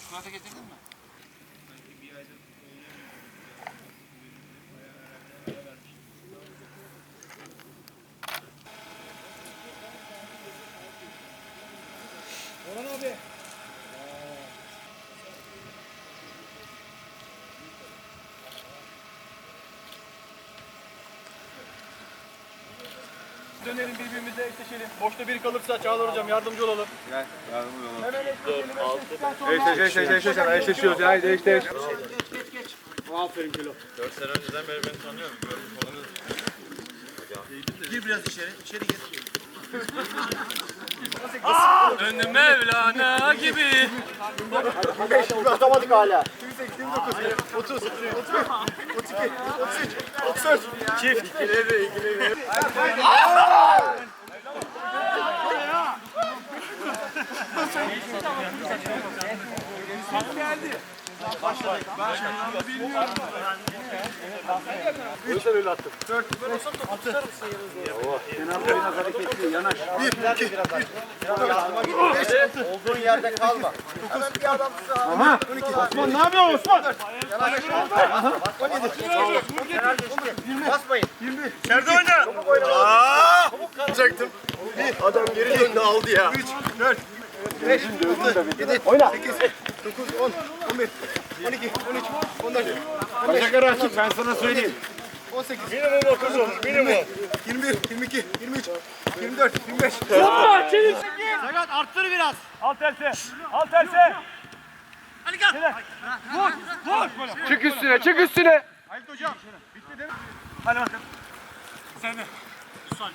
Çikolata getirdin mi? Dönelim birbirimize eşleşelim. Boşta biri kalırsa Çağlar hocam yardımcı olalım. Gel yardımcı olalım. Hemen eşleşelim. Eşleştikten sonra Eş eş eş eş eş eş eşleşiyoruz ya eş eş. Aferin Kilo. 4 sene önceden beri beni tanıyorum. Gir biraz içeri. İçeri gir. Önü Mevlana gibi. Atamadık hala. 30, 31, 32, 33, 34. Çift. İkileri, ikileri. Öyle öyle attım. 4, 5, 6. Biraz hareketli yanaş. 1, 2, 1, Olduğun yerde kalma. Hemen bir adam sağa. Aha. Osman ne yapıyorsun Osman? Basmayın. 21. İçeride oyna. Alacaktım. Bir adam geri döndü aldı ya. 3, 4, 5, 6, 7, 8, 9, 10, 11, 12, 13, 14, 15, Bacakları açık ben sana söyleyeyim. 18, Minimum 30 minimum. 21, 22, 23, 24, 25. Sakat arttır biraz. Al terse. Al terse. Hadi gel. Vur. Vur. Çık üstüne çık üstüne. Halit hocam. Bitti değil mi? Hadi bakalım. Sen de.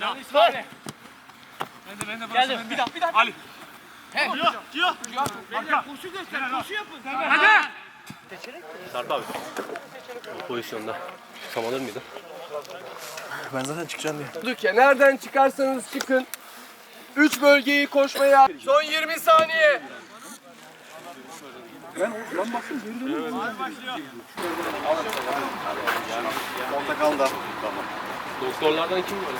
Ya İsmail. Ben de ben de Geldim. Bir daha bir daha. Ali. He. Diyor. Diyor. Arka. Koşu göster. Koşu yapın. Hadi. Sarp abi. Bu pozisyonda tutam alır mıydı? Ben zaten çıkacağım diye. Dük ya nereden çıkarsanız çıkın. 3 bölgeyi koşmaya. Son 20 saniye. Doktorlardan kim var?